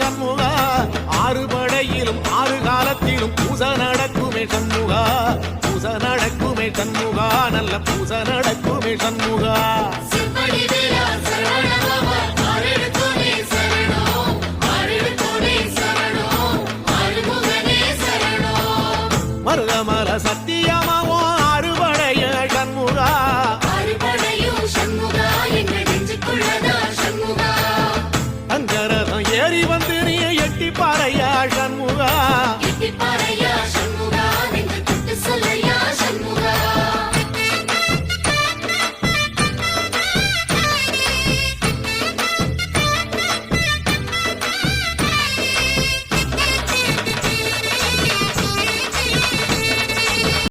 சண்முகா. ஆறு படையிலும் ஆறு காலத்திலும் பூச நடக்குமே சண்முகா. பூச நடக்குமே சண்முகா. நல்ல பூச நடக்குமே சண்முகா. மருகமர சத்திய எட்டி பாறையா சண்முகா